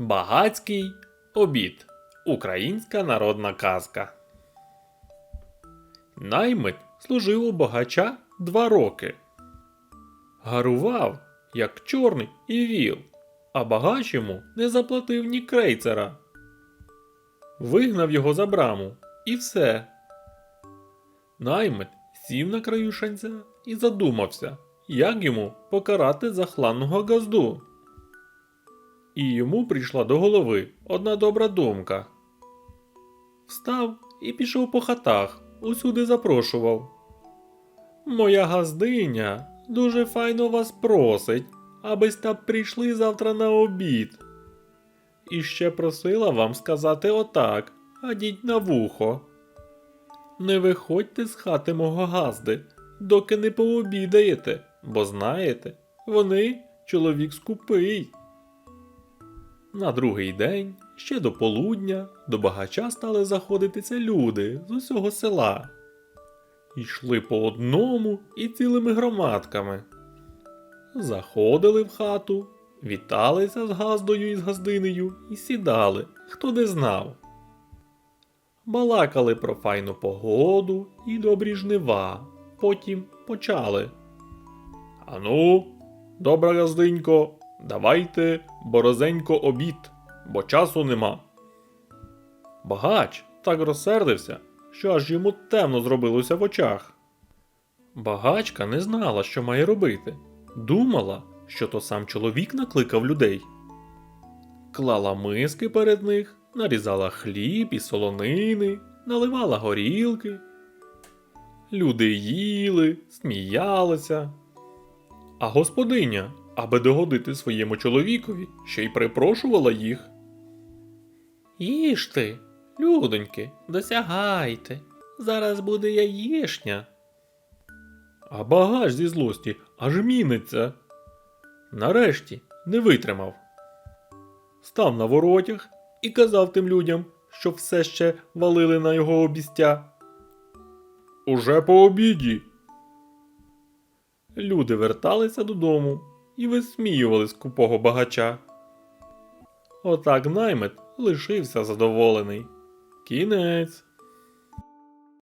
Багацький обід. Українська народна казка. Наймит служив у багача два роки. Гарував, як чорний і віл, а багач йому не заплатив ні крейцера. Вигнав його за браму, і все. Наймит сів на краю шанця і задумався, як йому покарати захланного газду. І йому прийшла до голови одна добра думка. Встав і пішов по хатах, усюди запрошував. Моя газдиня дуже файно вас просить, абись та прийшли завтра на обід. І ще просила вам сказати отак, адіть на вухо. Не виходьте з хати мого газди, доки не пообідаєте, бо знаєте, вони чоловік скупий. На другий день, ще до полудня, до багача стали заходитися люди з усього села. Йшли по одному і цілими громадками. Заходили в хату, віталися з газдою і з газдинею і сідали, хто де знав. Балакали про файну погоду і добрі жнива. Потім почали. Ану, добра газдинько, давайте борозенько обід, бо часу нема. Багач так розсердився, що аж йому темно зробилося в очах. Багачка не знала, що має робити. Думала, що то сам чоловік накликав людей. Клала миски перед них, нарізала хліб і солонини, наливала горілки. Люди їли, сміялися. А господиня, аби догодити своєму чоловікові, ще й припрошувала їх. Їжте, людоньки, досягайте. Зараз буде яєшня. А багаж зі злості аж міниться. Нарешті не витримав. Став на воротях і казав тим людям, що все ще валили на його обістя. Уже по обіді. Люди верталися додому і висміювали скупого багача. Отак наймит лишився задоволений. Кінець.